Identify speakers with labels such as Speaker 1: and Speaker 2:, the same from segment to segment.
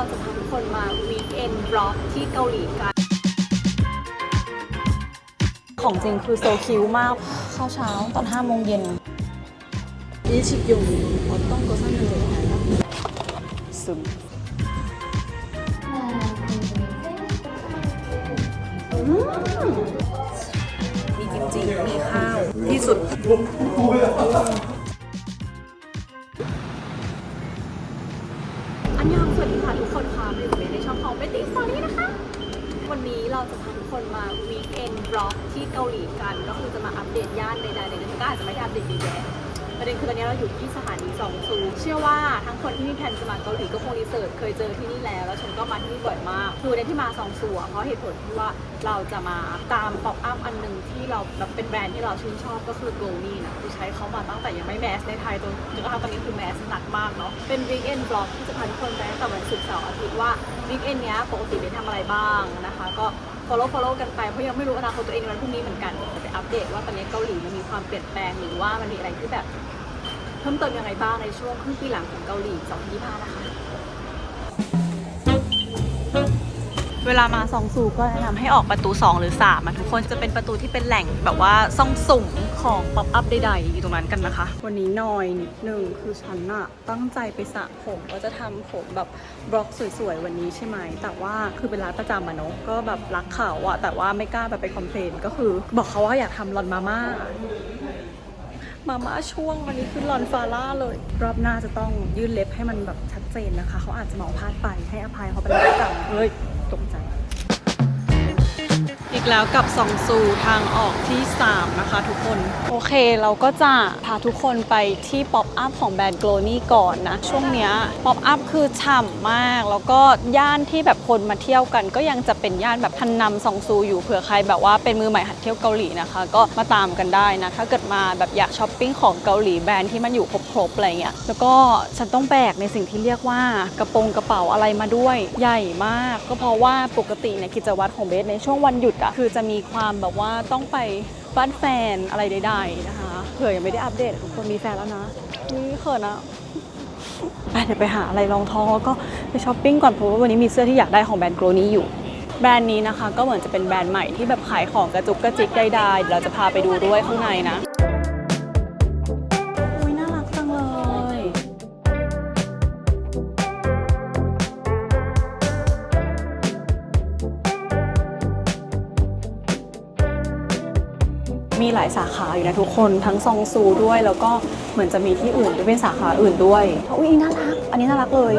Speaker 1: เราจะพาทุกคนมาวีคเอนบล็อกที่เกาหลีกัน ของจริงคือโซคิวมาก ข้าวเช้าตอน5โมงเย็น
Speaker 2: 일식용 어떤 거 사면 되나요?
Speaker 1: ซึมมีกิมจิ มีข้าว ที่สุด วัสดีค่ะทุกคนค่ะมาอยู่ในช่องของเบตตี้สตอรี่นะคะ วันนี้เราจะพาทุกคนมาวีคเอนบล็อกที่เกาหลีกัน ก็คือจะมาอัปเดตย่านใดๆในนั้นก็อาจจะไม่ได้อัปเดตดีแย่ ประเด็นคือตอนนี้เราอยู่ที่สถานีสองซูเชื่อว่าทั้งคนที่มีแผนจะมาเกาหลีก็คงรีเสิร์ชเคยเจอที่นี่แล้ว แล้วฉันก็มาที่นี่บ่อยมาก คือในที่มาสองซูอะเพราะเหตุผลที่ว่าเราจะมาตามป๊อปอัพอันหนึ่งที่เราแบบเป็นแบรนด์ที่เราชื่นชอบก็คือโกลนี่นะคือใช้เขามาตั้งแต่ยังไม่แมสในไทยจนจนกระทั่งตอนนี้คือแมสหนักมากเนาะเป็นวีคเอนบล็อกที่จะพาทุกคนไปตั้งแต่วันศุกร์เสาร์อาทิตย์ว่าวีคเอนเนี้ยปกติเป็นทำอะไรบ้างนะคะ ก็ follow follow กันไปเพราะยังไม่รู้อนาคตตัวเองในวันพรุ่งนี้เหมือนกันจะไปอัปเดตว่าตอนนี้เกาหลีมันมีความเปลี่ยนแปลงหรือว่ามันมีอะไรที่แบบ เพิ่มเติมยังไงบ้างในช่วงครึ่งปีหลังของเกาหลี2025นะคะ เวลามาซองซูก็แนะนำให้ออกประตู 2 หรือ3อะทุกคนจะเป็นประตูที่เป็นแหล่งแบบว่าซ่องสุมของป๊อปอัพใดๆอยู่ตรงนั้นกันนะคะ วันนี้นอยนิดนึงคือฉันอะตั้งใจไปสระผมว่าจะทำผมแบบบล็อกสวยๆวันนี้ใช่ไหมแต่ว่าคือเป็นร้านประจำอะเนาะก็แบบรักเขาอะแต่ว่าไม่กล้าแบบไปคอมเพลนก็คือ บอกเขาว่าอยากทำลอนมาม่ามาม่าช่วงวันนี้คือลอนฟาร่าเลย รอบหน้าจะต้องยื่นเล็บให้มันแบบชัดเจนนะคะ เขาอาจจะมองพลาดไปให้อภัยเขาไปแล้วกันเฮ้ย ตกใจ อีกแล้วกับซองซูทางออกที่ 3 นะคะทุกคน โอเคเราก็จะพาทุกคนไปที่ป๊อปอัพของแบรนด์โกลนี่ก่อนนะ ช่วงเนี้ยป๊อปอัพคือฉ่ำมาก แล้วก็ย่านที่แบบคนมาเที่ยวกัน ก็ยังจะเป็นย่านแบบทันนำซองซูอยู่เผื่อใครแบบว่าเป็นมือใหม่หัดเที่ยวเกาหลีนะคะ ก็มาตามกันได้นะ ถ้าเกิดมาแบบอยากช้อปปิ้งของเกาหลีแบรนด์ที่มันอยู่ครบๆอะไรเงี้ยแล้วก็ฉันต้องแบกในสิ่งที่เรียกว่ากระโปรงกระเป๋าอะไรมาด้วยใหญ่มาก ก็เพราะว่าปกติเนี่ยกิจวัตรของเบสในช่วงวันหยุดอะคือจะมีความแบบว่าต้องไปบ้านแฟนอะไรใดๆนะคะเผื่อยังไม่ได้อัปเดตทุกคนมีแฟนแล้วนะนี่เขินอะเดี๋ยวไปหาอะไรรองท้องแล้วก็ไปช้อปปิ้งก่อนเพราะว่าวันนี้มีเสื้อที่อยากได้ของแบรนด์โกลนี้อยู่ แบรนด์นี้นะคะก็เหมือนจะเป็นแบรนด์ใหม่ที่แบบขายของกระจุกกระจิกได้ๆเราจะพาไปดูด้วยข้างในนะ มีหลายสาขาอยู่นะทุกคนทั้งซองซูด้วย แล้วก็เหมือนจะมีที่อื่นด้วยเป็นสาขาอื่นด้วยอุ้ยน่ารัก อันนี้น่ารักเลย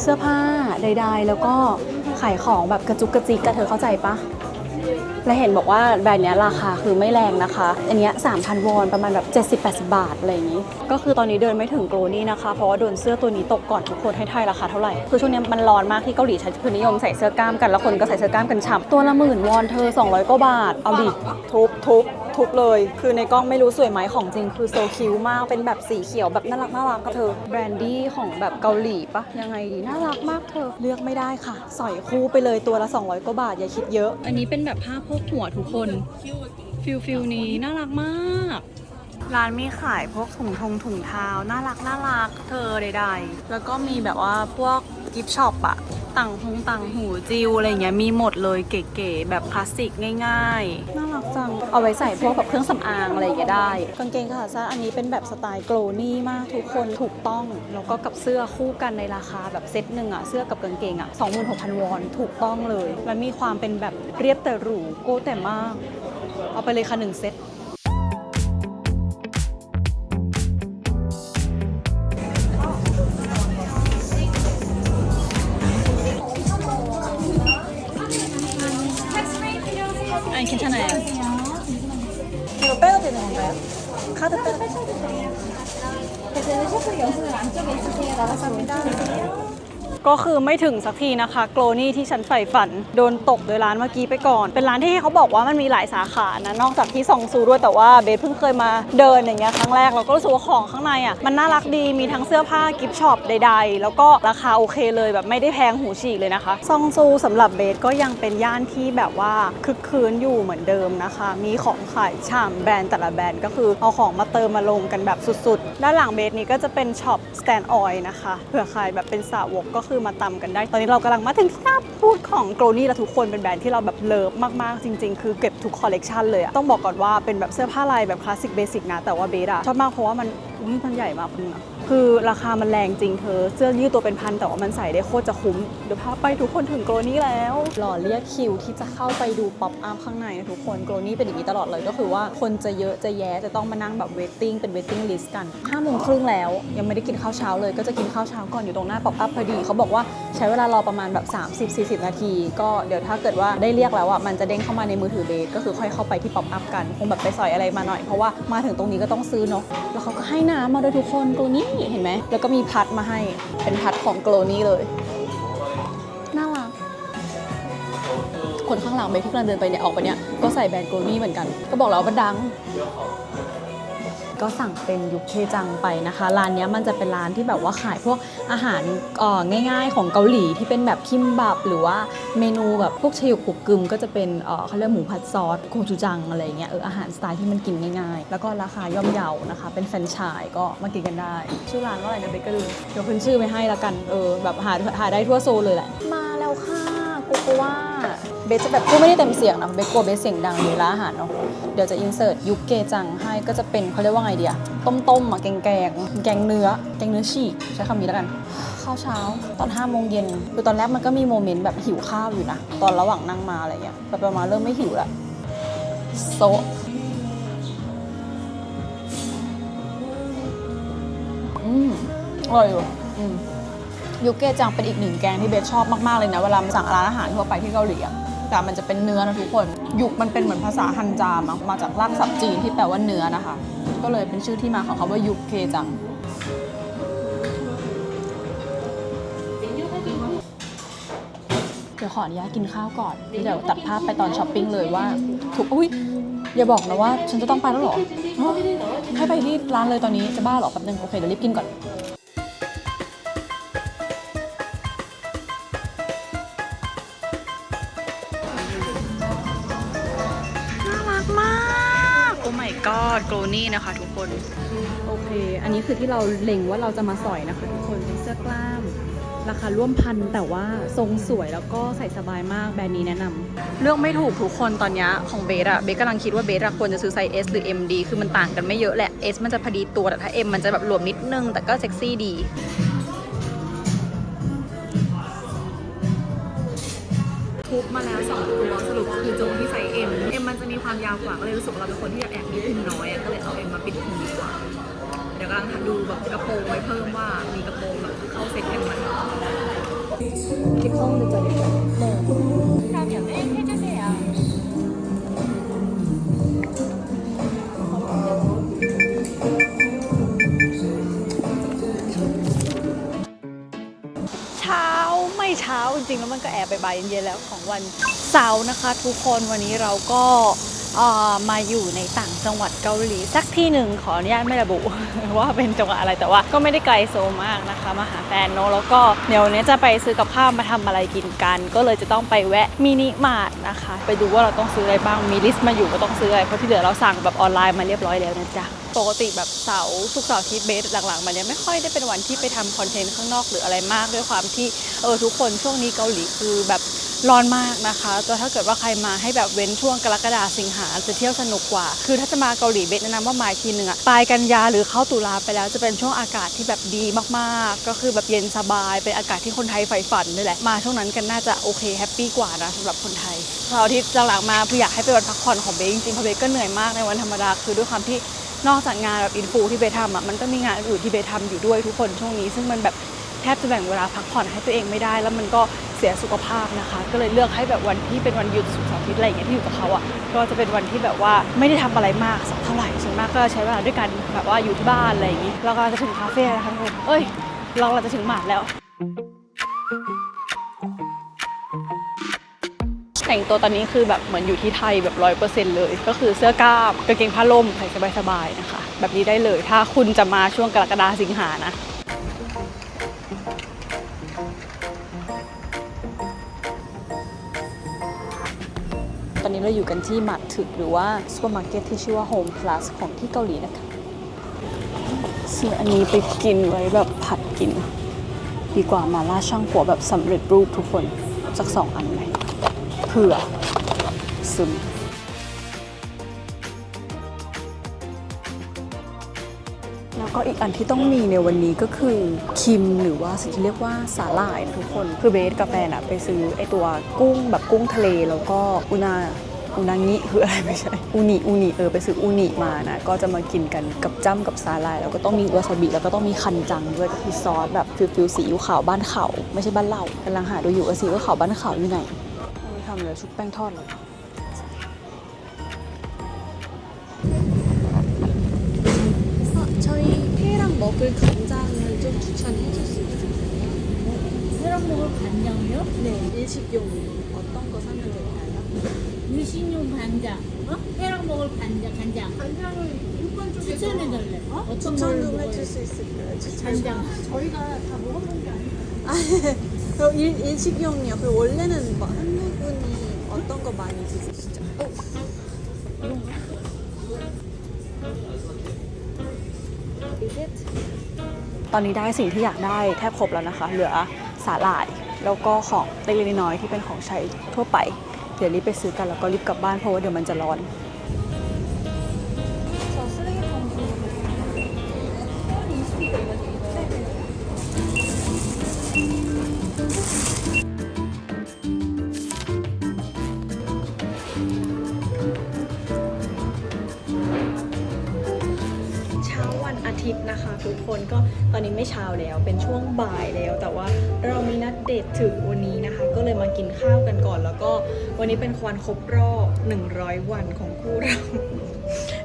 Speaker 1: เสื้อผ้าใดๆ แล้วก็ขายของแบบกระจุกกระจิกกระเธอเข้าใจปะ และเห็นบอกว่าแบรนด์เนี้ยราคาคือไม่แรงนะคะ อันเนี้ย3,000 วอนประมาณแบบ 70-80 บาทอะไรอย่างนี้ ก็คือตอนนี้เดินไม่ถึงโกลนี่นะคะ เพราะว่าโดนเสื้อตัวนี้ตกก่อนทุกคนให้ทายราคาเท่าไหร่ คือช่วงนี้มันร้อนมากที่เกาหลีใช้คือนิยมใส่เสื้อกล้ามกัน แล้วคนก็ใส่เสื้อกล้ามกันฉ่ำตัวละหมื่นวอนเธอ 200กว่าบาท เอาดิทุบทุบทุบเลย คือในกล้องไม่รู้สวยไหมของจริง คือโซคิวมาก เป็นแบบสีเขียวแบบน่ารักน่ารักก็เธอ แบรนดี้ของแบบเกาหลีปะยังไงดี น่ารักมากเธอ เลือกไม่ได้ค่ะ สอยคู่ไปเลยตัวละ 200กว่าบาท อย่าคิดเยอะ อันนี้เป็นแบบผ้าโพกหัวทุกคนฟิลฟิลนี้น่ารักมาก ร้านมีขายพวกถุงทงถุงเท้าน่ารักน่ารักเธอใดๆ แล้วก็มีแบบว่าพวกกิฟช็อปอะต่างหงต่างหูจิวอะไรเงี้ยมีหมดเลยเก๋ๆแบบคลาสสิกง่ายๆน่ารักจัง เอาไว้ใส่พวกแบบเครื่องสำอางอะไรอย่างเงี้ยได้กางเกงขาสั้นอันนี้เป็นแบบสไตล์โกลนี่มากทุกคนถูกต้องแล้วก็กับเสื้อคู่กันในราคาแบบเซ็ตหนึ่งอะเสื้อกับกางเกงอะ26,000 วอนถูกต้องเลยและมีความเป็นแบบเรียบแต่หรูโก้แต่มาก เอาไปเลยค่ะหนึ่งเซ็ต ก็คือไม่ถึงสักทีนะคะโกลนี่ที่ฉันใฝ่ฝัน โดนตกโดยร้านเมื่อกี้ไปก่อน เป็นร้านที่เขาบอกว่ามันมีหลายสาขานะนอกจากที่ซองซูด้วยแต่ว่าเบสเพิ่งเคยมาเดินอย่างเงี้ยครั้งแรกเราก็รู้สึกว่าของข้างในอะมันน่ารักดีมีทั้งเสื้อผ้ากิฟต์ช็อปใด ๆ แล้วก็ราคาโอเคเลยแบบไม่ได้แพงหูฉีกเลยนะคะซองซูสำหรับเบสก็ยังเป็นย่านที่แบบว่าคึกคืนอยู่เหมือนเดิมนะคะ มีของขายฉ่ำแบรนด์แต่ละแบรนด์ก็คือเอาของมาเติมมาลงกันแบบสุดๆ ด้านหลังเบสนี้ก็จะเป็นช็อปสแตนออยนะคะเผื่อใครแบบเป็นสาวกก็คือคือมาตำกันได้ ตอนนี้เรากำลังมาถึงที่หน้าพูดของโกลนี่และทุกคนเป็นแบรนด์ที่เราแบบเลิฟมากๆจริง ๆ คือเก็บทุกคอลเลกชันเลยอะต้องบอกก่อนว่าเป็นแบบเสื้อผ้าลายแบบคลาสสิกเบสิกนะแต่ว่าเบสอะชอบมากเพราะว่ามัน อุ้ยมันใหญ่มากคุณอะคือราคามันแรงจริงเธอ เสื้อยืดตัวเป็นพันแต่ว่ามันใส่ได้โคตรจะคุ้ม เดี๋ยวพาไปทุกคนถึงโกลนี่แล้วรอเรียกคิวที่จะเข้าไปดูป๊อปอัพข้างในนะทุกคนโกลนี่เป็นอย่างนี้ตลอดเลยก็คือว่าคนจะเยอะจะแย่จะต้องมานั่งแบบเวทติ้งเป็นเวทติ้งลิสต์กัน5้าโมงครึ่งแล้ว ยังไม่ได้กินข้าวเช้าเลยก็จะกินข้าวเช้าก่อนอยู่ตรงหน้าป๊อปอัพพอดีเขาบอกว่าใช้เวลารอประมาณแบบ 30-40 นาที ก็เดี๋ยวถ้าเกิดว่าได้เรียกแล้วอะมันจะเด้งเข้ามาในมือถือเบสก็คือค่อยเข้าไปที่ป๊อปอัพกันคงแบบไปสอยอะไรมาหน่อยเพราะว่ามาถึงตรงนี้ก็ต้องซื้อเนาะแล้วเขาก็ให้นำมาด้วยทุกคนโกลนี่เห็นไหม แล้วก็มีพัดมาให้ เป็นพัดของโกลนี่เลย น่ารัก คนข้างหลังเมย์ที่กำลังเดินไปเนี่ยออกไปเนี่ย ก็ใส่แบรนด์โกลนี่เหมือนกัน ก็บอกแล้วว่าดัง ก็สั่งเป็นยุคเคจังไปนะคะ ร้านนี้มันจะเป็นร้านที่แบบว่าขายพวกอาหารง่ายๆ ของเกาหลีที่เป็นแบบคิมบับ หรือว่าเมนูแบบพวกชยุกุกกึมก็จะเป็นเขาเรียกหมูผัดซอสโคจูจังอะไรเงี้ยเอออาหารสไตล์ที่มันกินง่ายๆ แล้วก็ราคาย่อมเยานะคะ เป็นแฟรนไชส์ก็มากินกันได้ ชื่อร้านว่าอะไรนะเบเกอร์เดี๋ยวขึ้นชื่อไปให้ละกันเออแบบหาหาได้ทั่วโซลเลยแหละมาแล้วค่ะกูกว่า บสจะแบบพูดไม่ได้เต็มเสียงนะเบสกลัวเบสเสียงดังในร้านอาหารเนาะเดี๋ยวจะอินเสิร์ตยุคเกจังให้ก็จะเป็นเขาเรียกว่าไงเดียต้มๆอะแกงแกงแกงเนื้อ แกงเนื้อฉีกใช้คำนี้แล้วกันข้าวเช้าตอน5้าโมงเย็นคือตอนแรกมันก็มีโมเมนต์แบบหิวข้าวอยู่นะตอนระหว่างนั่งมาอะไรเงี้ยแต่ประมาณเริ่มไม่หิวละโซอืมอร่อยอยู่อืมยุกเกจังเป็นอีกหนึ่งแกงที่เบสชอบมาก ๆ เลยนะ เวลามาสั่งร้านอาหารทั่วไปที่เกาหลีอะ แต่มันจะเป็นเนื้อนะทุกคน ยุกมันเป็นเหมือนภาษาฮันจามั้งมาจากรากศัพท์จีนที่แปลว่าเนื้อนะคะ ก็เลยเป็นชื่อที่มาของคำว่ายุกเคจังเดี๋ยวขออนุญาตกินข้าวก่อนเดี๋ยวตัดภาพไปตอนช้อปปิ้งเลยว่า ถูกอุ้ยอย่าบอกนะว่าฉันจะต้องไปแล้วเหรอให้ไปที่ร้านเลยตอนนี้จะบ้าหรอแป๊บนึงโอเคเดี๋ยวรีบกินก่อน โอ้ my god โกลนี่นะคะ ทุกคน โอเค อันนี้คือที่เราเล็งว่าเราจะมาสอยนะคะ ทุกคนเป็นเสื้อกล้าม ราคาร่วมพันแต่ว่าทรงสวยแล้วก็ใส่สบายมากแบรนด์นี้แนะนำเลือกไม่ถูกทุกคนตอนเนี้ยของเบสอะเบสกำลังคิดว่าเบสอะควรจะซื้อไซส์ S หรือ M ดีคือมันต่างกันไม่เยอะแหละ S มันจะพอดีตัวแต่ถ้า M มันจะแบบหลวมนิดนึง แต่ก็เซ็กซี่ดี ทุบมาแล้วสองตัวสรุปคือจงที่ใส่เความยาวกว่าก็เลยรู้สึกว่าเราเป็นคนที่แบบแอบมีพุงน้อยอะก็เลยเอาเอ็มาปิดพุงดีกว่า เดี๋ยวกำลังดูแบบกระโปรงไว้เพิ่มว่ามีกระโปรงแบบเข้าเซ็ตกันไหมคิดห้องจะจะได้ไหมเช้าไม่เช้าจริงๆแล้วมันก็แอบไปบ่ายเย็นๆแล้วของวันเสาร์นะคะ ทุกคนวันนี้เราก็ มาอยู่ในต่างจังหวัดเกาหลี สักที่หนึ่งขออนุญาตไม่ระบุ ว่าเป็นจังหวัดอะไรแต่ว่าก็ไม่ได้ไกลโซมากนะคะ มาหาแฟนเนอะแล้วก็เดี๋ยวนี้จะไปซื้อกับข้าวมาทำอะไรกินกัน ก็เลยจะต้องไปแวะมินิมาร์ทนะคะ ไปดูว่าเราต้องซื้ออะไรบ้างมีลิสต์มาอยู่ก็ต้องซื้ออะไรเพราะที่เหลือเราสั่งแบบออนไลน์มาเรียบร้อยแล้วนะจ๊ะปกติแบบเสาร์ทุกเสาร์ทิตย์เบสหลังๆมาเนี้ยไม่ค่อยได้เป็นวันที่ไปทำคอนเทนต์ข้างนอกหรืออะไรมากด้วยความที่เออทุกคนช่วงนี้เกาหลีคือแบบ ร้อนมากนะคะแต่ถ้าเกิดว่าใครมาให้แบบเว้นช่วงกรกฎาสิงหาจะเที่ยวสนุกกว่า คือถ้าจะมาเกาหลีเบสแนะนำว่ามาทีหนึ่งอะปลายกันยาหรือเข้าตุลาไปแล้วจะเป็นช่วงอากาศที่แบบดีมากๆ ก็คือแบบเย็นสบาย เป็นอากาศที่คนไทยใฝ่ฝันนี่แหละ มาช่วงนั้นกันน่าจะโอเคแฮปปี้กว่านะสำหรับคนไทยเสาร์อาทิตย์หลังๆมาคืออยากให้เป็นวันพักผ่อนของเบสจริงๆเพราะเบสก็เหนื่อยมากในวันธรรมดาคือด้วยความที่นอกจากงานแบบอินฟูที่เบททำอะมันก็มีงานอื่นที่เบททำอยู่ด้วยทุกคนช่วงนี้ ซึ่งมันแบบ แทบจะแบ่งเวลาพักผ่อนให้ตัวเองไม่ได้ แล้วมันก็เสียสุขภาพนะคะ ก็เลยเลือกให้แบบวันที่เป็นวันหยุดสุกร์เสาร์อาทิตย์อะไรอย่างเงี้ยที่อยู่กับเขาอะก็จะเป็นวันที่แบบว่าไม่ได้ทำอะไรมากสักเท่าไหร่ส่วนมากก็ใช้เวลาด้วยกันแบบว่าอยู่ที่บ้านอะไรอย่างงี้แล้วก็จะถึงคาเฟ่แล้วค่ะทุกคนเอ้ย เราเราจะถึงหมาดแล้วแต่งตัวตอนนี้คือแบบเหมือนอยู่ที่ไทยแบบร้อยเปอร์เซ็นต์เลย ก็คือเสื้อกล้ามกางเกงผ้าล่มใส่สบายๆนะคะ แบบนี้ได้เลย ถ้าคุณจะมาช่วงกรกฎาสิงหานะ เราอยู่กันที่มัดถึกหรือว่าซูเปอร์มาร์เก็ตที่ชื่อว่า Home Plus ของที่เกาหลีนะคะซื้ออันนี้ไปกินไว้แบบผัดกิน ดีกว่ามาล่าช่างกัวแบบสำเร็จรูปทุกคนสักสองอันไหมเผื่อซึมแล้วก็อีกอันที่ต้องมีในวันนี้ก็คือคิมหรือว่าสิ่งที่เรียกว่าสาหร่ายนะทุกคน คือเบสกับแฟนอะไปซื้อไอตัวกุ้งแบบกุ้งทะเลแล้วก็อุนา อุนางิคืออะไรไม่ใช่ อูนิอูนิเออไปซื้ออูนิมานะ ก็จะมากินกันกับจ้ำกับสาหร่าย แล้วก็ต้องมีวาซาบิแล้วก็ต้องมีคันจังด้วยก็คือซอสแบบฟิลฟิลซีอิ๊วขาวบ้านเขาไม่ใช่บ้านเรากำลังหาดูอยู่ว่าซีอิ๊วขาวบ้านเขาอยู่ไหนเอาไปทำเลยชุบแป้งทอดเลย
Speaker 2: 어, 저희 회랑 먹을 간장을 좀 추천해 줄 수 있을까요?
Speaker 3: 회랑 먹을 간장이요?
Speaker 2: 네, 일식용 어떤 거 사면 될까요?
Speaker 3: 일식용 간장. 어? 회랑 먹을 간장, 간장.
Speaker 2: 간장을 6번
Speaker 3: 추천해달래. 어? 어떤
Speaker 2: 추천
Speaker 3: 걸로
Speaker 2: 좀
Speaker 3: 먹어요?
Speaker 2: 해줄 수 있을까요? 추천.
Speaker 3: 간장. 저희가 다 먹어본 게 아니에요.
Speaker 2: 아, 그럼 일, 일식용이요. 그 원래는 뭐 한국분이 어떤 거 많이 드시죠? 어, 이건가? Is it?
Speaker 1: ตอนนี้ได้สิ่งที่อยากได้แทบครบแล้วนะคะ เหลือสาหร่าย แล้วก็ของเล็กๆน้อยๆที่เป็นของใช้ทั่วไป เ ดี๋ยวรีบไปซื้อกันแล้วก็รีบกลับบ้านเพราะว่าเดี๋ยวมันจะร้อน
Speaker 2: 저 쓰레기통 네.
Speaker 1: ทิตย์นะคะ ทุกคนก็ตอนนี้ไม่เช้าแล้วเป็นช่วงบ่ายแล้ว แต่ว่าเรามีนัดเดทถึงวันนี้นะคะ ก็เลยมากินข้าวกันก่อน แล้วก็วันนี้เป็นควันครบรอบ 100 วันของคู่เรา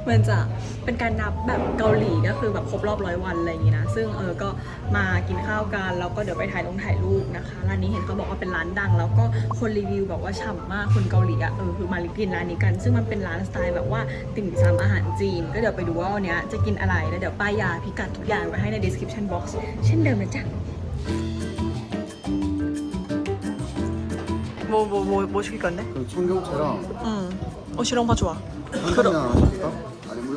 Speaker 1: มันจะเป็นการนับแบบเกาหลีก็คือแบบครบรอบร้อยวันอะไรอย่างงี้นะ ซึ่งเออก็มากินข้าวกันแล้วก็เดี๋ยวไปถ่ายลงถ่ายรูปนะคะร้านนี้เห็นเขาบอกว่าเป็นร้านดัง แล้วก็คนรีวิวบอกว่าฉ่ำมากคนเกาหลีอ่ะเออคือมากินร้านนี้กัน ซึ่งมันเป็นร้านสไตล์แบบว่าติ่มซำอาหารจีน ก็เดี๋ยวไปดูว่าวันเนี้ยจะกินอะไรแล้วเดี๋ยวป้ายยาพิกัดทุกอย่างไว้ให้ใน description box เช่นเดิมนะจ๊ะโมโมโมโมชิก่อนนะ
Speaker 4: 그 청경채랑
Speaker 1: อืมโอชิลงพอ จั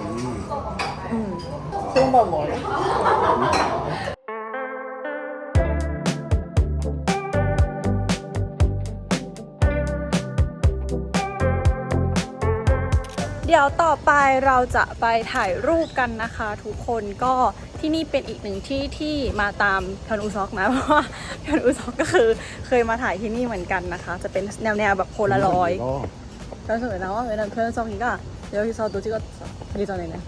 Speaker 1: 음. 음. 그런 밥 먹어요? ดี๋ยวต่อไปเราจะไปถ่ายรูปกันนะคะ ทุกคนก็ที่นี่เป็นอีกหนึ่งที่ที่มาตามพันอุซอกนะเพราะว่าพันอุซอกก็คือเคยมาถ่ายที่นี่เหมือนกันนะคะ จะเป็นแนวแนวแบบโพลารอยด์
Speaker 4: แล้
Speaker 1: วสวยนะว่าเออนั่นเพื่อนซอกนี้ก็เดี๋ยว
Speaker 4: ที่
Speaker 1: ซอกดูที่ก็ดีตอนไหนนะ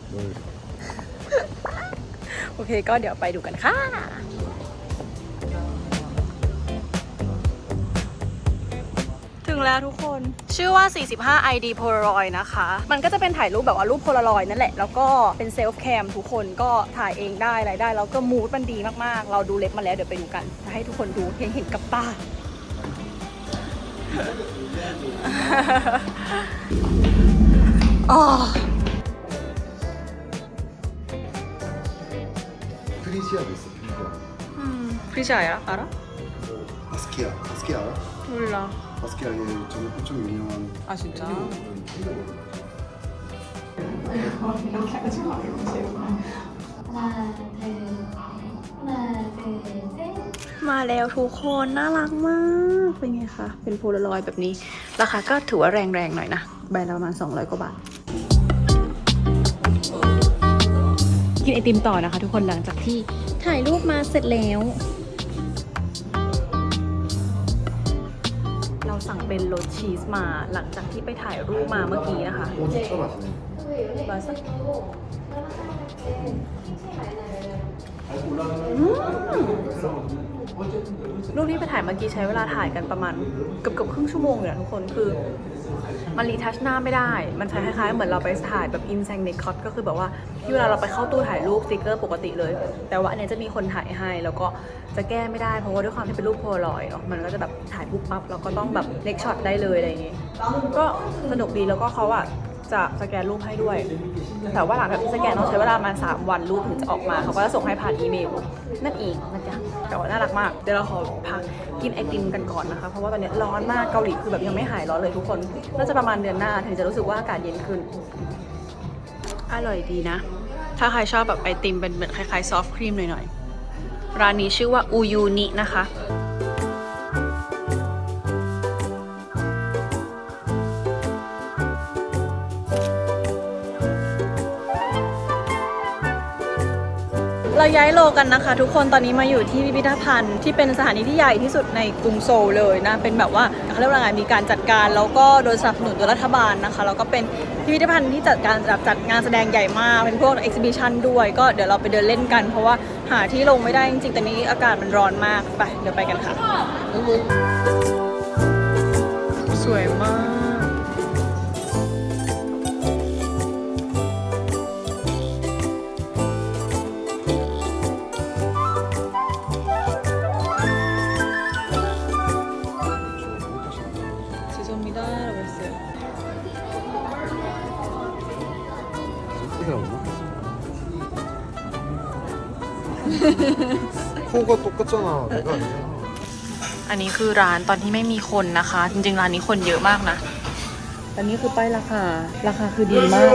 Speaker 1: โอเคก็เดี๋ยวไปดูกันค่ะ แล้วทุกคน ชื่อว่า 45 ID Polaroid นะคะ มันก็จะเป็นถ่ายรูปแบบว่ารูป Polaroid นั่นแหละ แล้วก็เป็นเซลฟ์แคมทุกคนก็ถ่ายเองได้อะไรได้ แล้วก็มูดมันดีมากๆ เราดูเล็บมาแล้วเดี๋ยวไปดูกันจะให้ทุกคนดูเห็นเห็นกับตา อ๋อ
Speaker 4: 프리시아도 있어 프리시아
Speaker 1: อืมพี่ชายอะอะ
Speaker 4: 바스키아 바스키아 알아?
Speaker 1: 몰라
Speaker 4: 바스키아 얘 저기 엄청 유명한
Speaker 1: 아 진짜?
Speaker 5: 하나, 둘, 셋. 하나, 둘, 셋.
Speaker 1: มาแล้วทุกคนน่ารักมาก เป็นไงคะ เป็นโพลารอยด์แบบนี้ ราคาก็ถือว่าแรงๆหน่อยนะ ใบละประมาณ 200 กว่าบาท กินไอติมต่อนะคะทุกคนหลังจากที่ถ่ายรูปมาเสร็จแล้ว เราสั่งเป็นรสชีสมาหลังจากที่ไปถ่ายรูปมาเมื่อกี้นะคะ
Speaker 4: 오 진짜 맛있네
Speaker 1: บาสัก รูปที่ไปถ่ายเมื่อกี้ใช้เวลาถ่ายกันประมาณเกือบเกือบครึ่งชั่วโมงอยู่นะทุกคนคือมันรีทัชหน้าไม่ได้ มันใช้คล้ายๆ เหมือนเราไปถ่ายแบบอินแซงเนคอตก็คือแบบว่าที่เวลาเราไปเข้าตู้ถ่ายรูปสติกเกอร์ปกติเลย แต่ว่าอันนี้จะมีคนถ่ายให้ แล้วก็จะแก้ไม่ได้ เพราะว่าด้วยความที่เป็นรูปโพลารอยเนาะมันก็จะแบบถ่ายปุ๊บปั๊บแล้วก็ต้องแบบเล็กช็อตได้เลยอะไรอย่างงี้ก็สนุกดีแล้วก็เขาอะ จะสแกนรูปให้ด้วย แต่ว่าหลังจากที่สแกนต้องใช้เวลาประมาณ3วันรูปถึงจะออกมาเขาก็จะส่งให้ผ่านอีเมลนั่นเองนะจ๊ะแต่ว่าน่ารักมาก เดี๋ยวเราขอพักกินไอติมกันก่อนนะคะ เพราะว่าตอนนี้ร้อนมากเกาหลีคือแบบยังไม่หายร้อนเลยทุกคนน่าจะประมาณเดือนหน้าถึงจะรู้สึกว่าอากาศเย็นขึ้น อร่อยดีนะ ถ้าใครชอบแบบไอติมเป็นเหมือนคล้ายๆซอฟต์ครีมหน่อยๆร้านนี้ชื่อว่าอูยูนินะคะ ย้ายโลกันนะคะ ทุกคนตอนนี้มาอยู่ที่พิพิธภัณฑ์ที่เป็นสถานีที่ใหญ่ที่สุดในกรุงโซลเลยนะ เป็นแบบว่าเขาเรียกว่าไงมีการจัดการแล้วก็โดยสนับสนุนโดยรัฐบาลนะคะ แล้วก็เป็นพิพิธภัณฑ์ที่จัดการจัดงานแสดงใหญ่มาก เป็นพวกเอ็กซิบิชันด้วย ก็เดี๋ยวเราไปเดินเล่นกัน เพราะว่าหาที่ลงไม่ได้จริงๆแต่นี้อากาศมันร้อนมากไปเดี๋ยวไปกันค่ะ
Speaker 4: 이게 없나? 코가 똑같잖아. 내가 아니야.
Speaker 1: อันนี้คือร้านตอนที่ไม่มีคนนะคะ จริงๆ ร้านนี้คนเยอะมากนะ อันนี้คือป้ายราคา ราคาคือดีมาก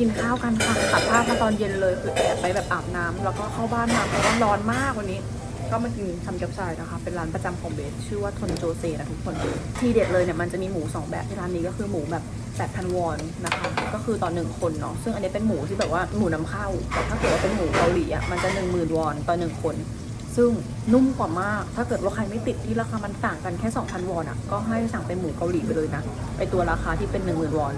Speaker 1: กินข้าวกันค่ะตัดภาพมาตอนเย็นเลยคือแอบไปแบบอาบน้ำแล้วก็เข้าบ้านมาเพราะว่าร้อนมากวันนี้ ก็มากินทำจับชายนะคะ เป็นร้านประจำของเบสชื่อว่าทนโจเซนะทุกคน ที่เด็ดเลยเนี่ยมันจะมีหมูสองแบบที่ร้านนี้ก็คือหมูแบบ 8,000วอนนะคะ ก็คือต่อหนึ่งคนเนาะ ซึ่งอันนี้เป็นหมูที่แบบว่าหมูนำเข้า แต่ถ้าเกิดว่าเป็นหมูเกาหลีอ่ะมันจะ10,000วอนต่อหนึ่งคน ซึ่งนุ่มกว่ามาก ถ้าเกิดว่าใครไม่ติดที่ราคามันต่างกันแค่ 2,000 วอนอ่ะ ก็ให้สั่งเป็นหมูเกาหลีไปเลยนะ ไปตัวราคาที่เป็น 10,000 วอน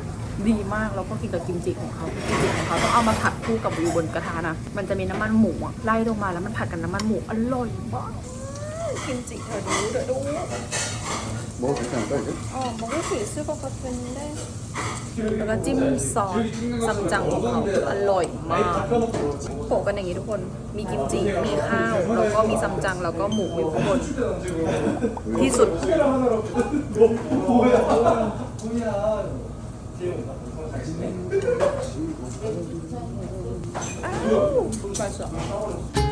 Speaker 1: ดีมาก แล้วก็กินกับกิมจิของเขากิมจิของเขาต้องเอามาผัดคู่กับอยู่บนกระทะนะ มันจะมีน้ำมันหมูอะไล่ลงมาแล้วมันผัดกับน้ำมันหมูอร่อยมาก กิมจิเธอดูเดี๋ยวดู
Speaker 4: 먹어도 되지 않을까 이제?
Speaker 2: 어 먹을 수 있을 것 같은데
Speaker 1: แล้วก็จิ้มซอสซัมจังของเขาอร่อยมากโปะกันอย่างนี้ทุกคน มีกิมจิ มีข้าว แล้วก็มีซัมจัง แล้วก็หมูอยู่ข้างบน ที่สุด อ้าวไปสอ